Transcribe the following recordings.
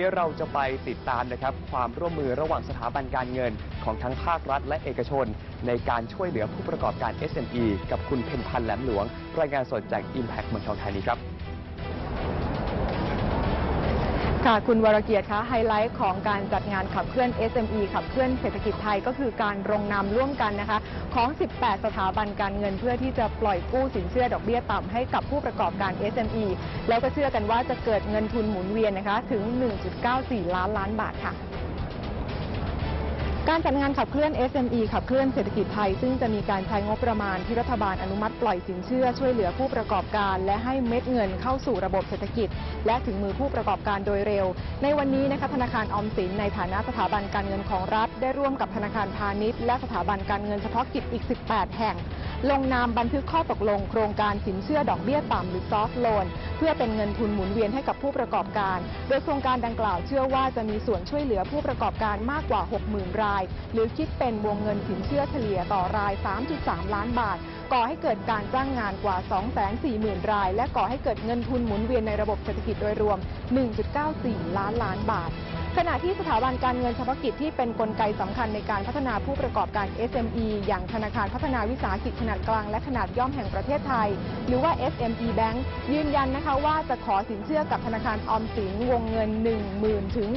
ที่เราจะไปติดตามนะครับความร่วมมือระหว่างสถาบันการเงินของทั้งภาครัฐและเอกชน ในการช่วยเหลือผู้ประกอบการ SME กับคุณเพนพันธ์แหลมหลวง รายงานสดจาก Impact เมืองทองธานีครับ ค่ะคุณวรเกียรติคะไฮไลท์ของการจัดงานขับเคลื่อน SME ขับเคลื่อนเศรษฐกิจไทยก็คือการลงนามร่วมกันนะคะ ของ 18 สถาบันการเงินเพื่อที่จะปล่อยกู้สินเชื่อดอกเบี้ยต่ำให้กับผู้ประกอบการ SME แล้วก็เชื่อกันว่าจะเกิดเงินทุนหมุนเวียนนะคะถึง 1.94 ล้านล้านบาทค่ะ การจัดงานขับเคลื่อน SME ขับเคลื่อนเศรษฐกิจไทย ซึ่งจะมีการใช้งบประมาณที่รัฐบาลอนุมัติปล่อยสินเชื่อช่วยเหลือผู้ประกอบการ และให้เม็ดเงินเข้าสู่ระบบเศรษฐกิจ และถึงมือผู้ประกอบการโดยเร็ว ในวันนี้นะคะธนาคารออมสินในฐานะสถาบันการเงินของรัฐ ได้ร่วมกับธนาคารพาณิชย์และสถาบันการเงินเฉพาะกิจอีก 18 แห่ง ลงนามบันทึกข้อตกลงโครงการสินเชื่อดอกเบี้ยต่ำหรือซอฟท์โลนเพื่อเป็นเงินทุนหมุนเวียนให้กับผู้ประกอบการ โดยโครงการดังกล่าวเชื่อว่าจะมีส่วนช่วยเหลือผู้ประกอบการมากกว่า 60,000 ราย หรือคิดเป็นวงเงินสินเชื่อเฉลี่ยต่อราย 3.3 ล้านบาท ก่อให้เกิดการจ้างงานกว่า 240,000 ราย และก่อให้เกิดเงินทุนหมุนเวียนในระบบเศรษฐกิจโดยรวม 1.94 ล้านล้านบาท ขณะที่สถาบันการเงินเฉพาะกิจที่เป็นนกลไกสำคัญในการพัฒนาผู้ประกอบการ SME อย่างธนาคารพัฒนาวิสาหกิจขนาดกลางและขนาดย่อมแห่งประเทศไทย หรือว่า SME Bank ยืนยันนะคะว่าจะขอสินเชื่อกับธนาคารออมสินวงเงิน 10,000ถึง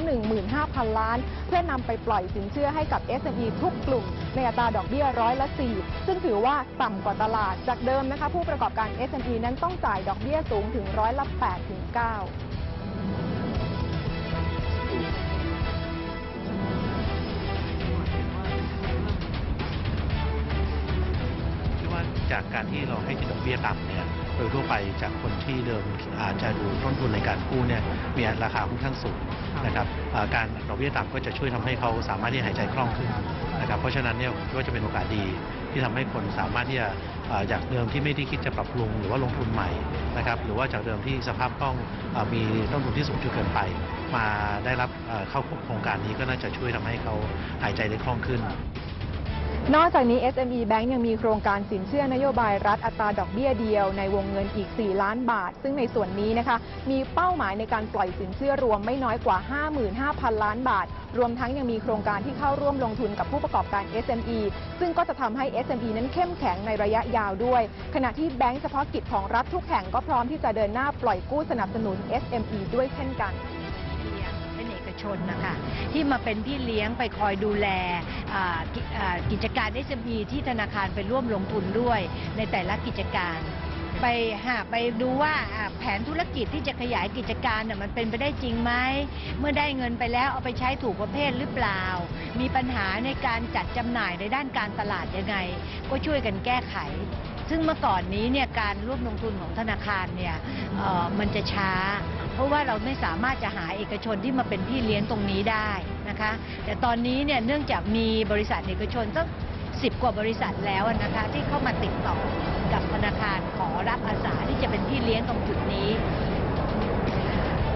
15,000 ล้าน เพื่อนำไปปล่อยสินเชื่อให้กับ SME ทุกกลุ่ม ในอัตราดอกเบี้ยร้อยละ4ซึ่งถือว่าต่ำกว่าตลาด จากเดิมนะคะผู้ประกอบการ SME นั้นต้องจ่ายดอกเบี้ยสูงถึงร้อยละ8ถึง9ที่ว่าจากการที่เราให้ดอกเบี้ยต่ำเนี่ยโดยทั่วไปจากคนที่เดิมอาจจะดูต้นทุนในการกู้เนี่ยมีราคาค่อนข้างสูงนะครับการดอกเบี้ยต่ำก็จะช่วยทำให้เขาสามารถที่หายใจคล่องขึ้นนะครับเพราะฉะนั้นเนี่ยก็จะเป็นโอกาสดี ที่ทำให้คนสามารถที่จะอ่าจากเดิมที่ไม่ได้คิดจะปรับปรุงหรือว่าลงทุนใหม่นะครับหรือว่าจากเดิมที่สภาพคล่องอมีต้นทุนที่สูงจนเกินไป มาได้รับเข้าโครงการนี้ก็น่าจะช่วยทำให้เขาหายใจได้คล่องขึ้น นอกจากนี้ SME Bank ยังมีโครงการสินเชื่อนโยบายรัฐอัตราดอกเบี้ยเดียวในวงเงินอีก 4 ล้านบาท ซึ่งในส่วนนี้นะคะ มีเป้าหมายในการปล่อยสินเชื่อรวมไม่น้อยกว่า 55,000 ล้านบาท รวมทั้งยังมีโครงการที่เข้าร่วมลงทุนกับผู้ประกอบการ SME ซึ่งก็จะทำให้ SME นั้นเข้มแข็งในระยะยาวด้วย ขณะที่แบงก์เฉพาะกิจของรัฐทุกแห่งก็พร้อมที่จะเดินหน้าปล่อยกู้สนับสนุน SME ด้วยเช่นกัน ชนนะคะที่มาเป็นพี่เลี้ยงไปคอยดูแลอ่ากิอ่ากิจการ SME ที่ธนาคารไปร่วมลงทุนด้วยในแต่ละกิจการ ไปหาไปดูว่าอ่าแผนธุรกิจที่จะขยายกิจการน่ะมันเป็นไปได้จริงไหมเมื่อได้เงินไปแล้วเอาไปใช้ถูกประเภทหรือเปล่า มีปัญหาในการจัดจำหน่ายในด้านการตลาดยังไง ก็ช่วยกันแก้ไข ซึ่งเมื่อก่อนนี้เนี่ยการร่วมลงทุนของธนาคารเนี่ยเอ่อมันจะช้า เพราะว่าเราไม่สามารถจะหาเอกชนที่มาเป็นพี่เลี้ยงตรงนี้ได้นะคะ แต่ตอนนี้เนี่ยเนื่องจากมีบริษัทเอกชนตั้งสิบกว่าบริษัทแล้วนะคะที่เข้ามาติดต่อกับธนาคารขอรับอาสาที่จะเป็นพี่เลี้ยงตรงจุดนี้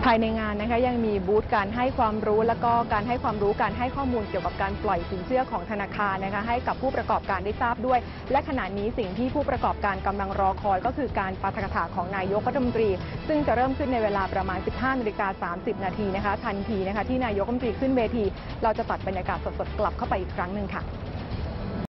ภายในงานนะคะยังมีบูธการให้ความรู้ แล้วก็การให้ความรู้การให้ข้อมูลเกี่ยวกับการปล่อยสินเชื่อของธนาคารนะคะให้กับผู้ประกอบการได้ทราบด้วย และขณะนี้สิ่งที่ผู้ประกอบการกำลังรอคอย ก็คือการปาฐกถาของนายกรัฐมนตรี ซึ่งจะเริ่มขึ้นในเวลาประมาณ 15นาฬิกา30 นาทีนะคะทันทีนะคะที่นายกรัฐมนตรีขึ้นเวที เราจะตัดบรรยากาศสดๆกลับเข้าไปอีกครั้งหนึ่งค่ะ